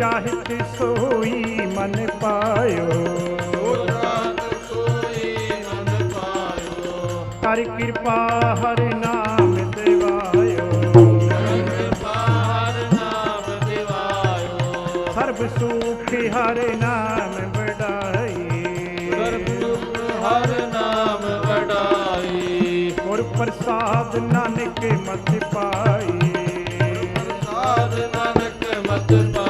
ਚਾਹਿਤ ਸੋਈ ਮਨ ਪਾਇਓ। ਰਾਤ ਸੋਈ ਮਨ ਪਾਇਓ ਕਰ ਕਿਰਪਾ, ਹਰ ਨਾਮ ਦਿਵਾਇਓ। ਬਾਹਰ ਨਾਮ ਦਿਵਾਇਓ ਸਰਬ ਸੁਖ, ਹਰ ਨਾਮ ਵਡਾਈ। ਸਰਬ ਸੁਖ ਹਰ ਨਾਮ ਵਡਾਈ ਗੁਰ ਪ੍ਰਸਾਦ ਨਾਨਕ ਮਤ ਪਾਈ। ਸਾਧ ਨਾਨਕ ਮਤ ਪਾਈ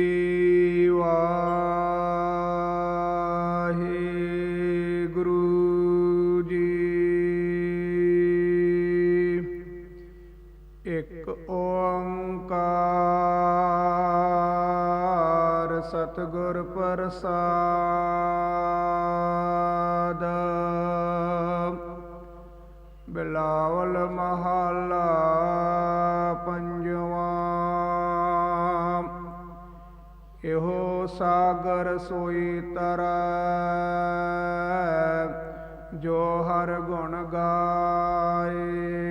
ਇੱਕ ਓੰਕਾਰ ਸਤਿਗੁਰ ਪ੍ਰਸਾਦ। ਬਿਲਾਵਲ ਮਹੱਲਾ ਪੰਜਵਾਂ। ਇਹੋ ਸਾਗਰ ਸੋਈ ਤਰੈ, ਜੋ ਹਰ ਗੁਣ ਗਾਏ।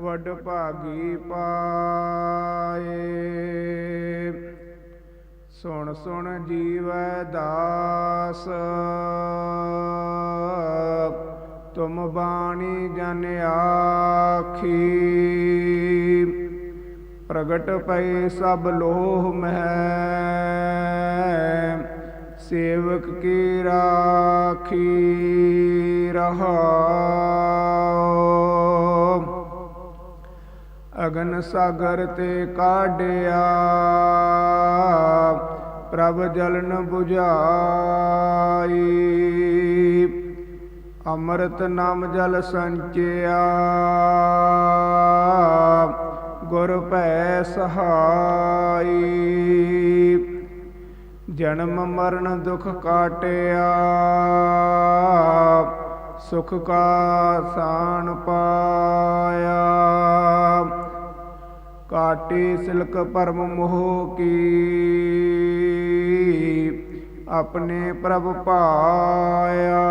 ਵਡ ਭਾਗੀ ਪਾਏ। ਸੁਣ ਸੁਣ ਜੀਵ ਦਾਸ। ਤੁਮ ਬਾਣੀ ਜਨ ਆਖੀ। ਪ੍ਰਗਟ ਪਏ ਸਭ ਲੋਹ ਮਹਿ। ਸੇਵਕ ਕੀ ਰਾਖੀ ਰਹਾਉ ਅਗਨ ਸਾਗਰ ਤੇ ਕਾਢਿਆ। ਪ੍ਰਭ ਜਲਨ 부ਝਾਈ ਅੰਮ੍ਰਿਤ ਨਾਮ ਜਲ ਸੰਚਿਆ। ਗੁਰ ਭੈ ਸਹਾਈ। ਜਨਮ ਮਰਨ ਦੁਖ ਕਾਟਿਆ। ਸੁਖ ਕਾ ਸਾਨ ਪਾਇਆ। ਕਾਟੀ ਸਿਲਕ ਪਰਮ ਮੋਹ ਕੀ। ਆਪਣੇ ਪ੍ਰਭ ਪਾਇਆ।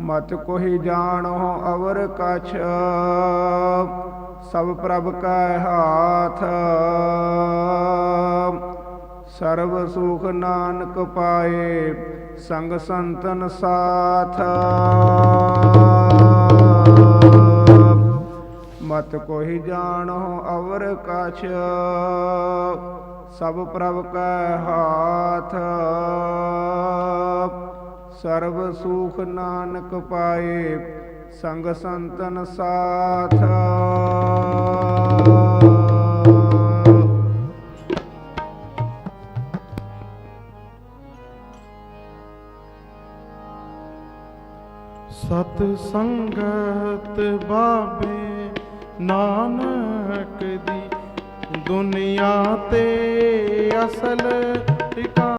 ਮਤ ਕੋਹੀ ਜਾਣੋ ਅਵਰ ਕਛ। ਸਭ ਪ੍ਰਭ ਕਾ ਹਾਥ। ਸਰਬ ਸੁਖ ਨਾਨਕ ਪਾਏ, ਸੰਗ ਸੰਤਨ ਸਾਥ। ਮਤ ਕੋਈ ਜਾਣੋ ਅਵਰ ਕਛ, ਸਭ ਪ੍ਰਭ ਕਾ ਹਾਥ। ਸਰਬ ਸੁਖ ਨਾਨਕ ਪਾਏ ਸੰਗ ਸੰਤਨ ਸਾਥ। ਸਤ ਸੰਗਤ ਬਾਬੇ ਨਾਨਕ ਦੀ ਦੁਨੀਆ ਤੇ ਅਸਲ ਟਿਕਾ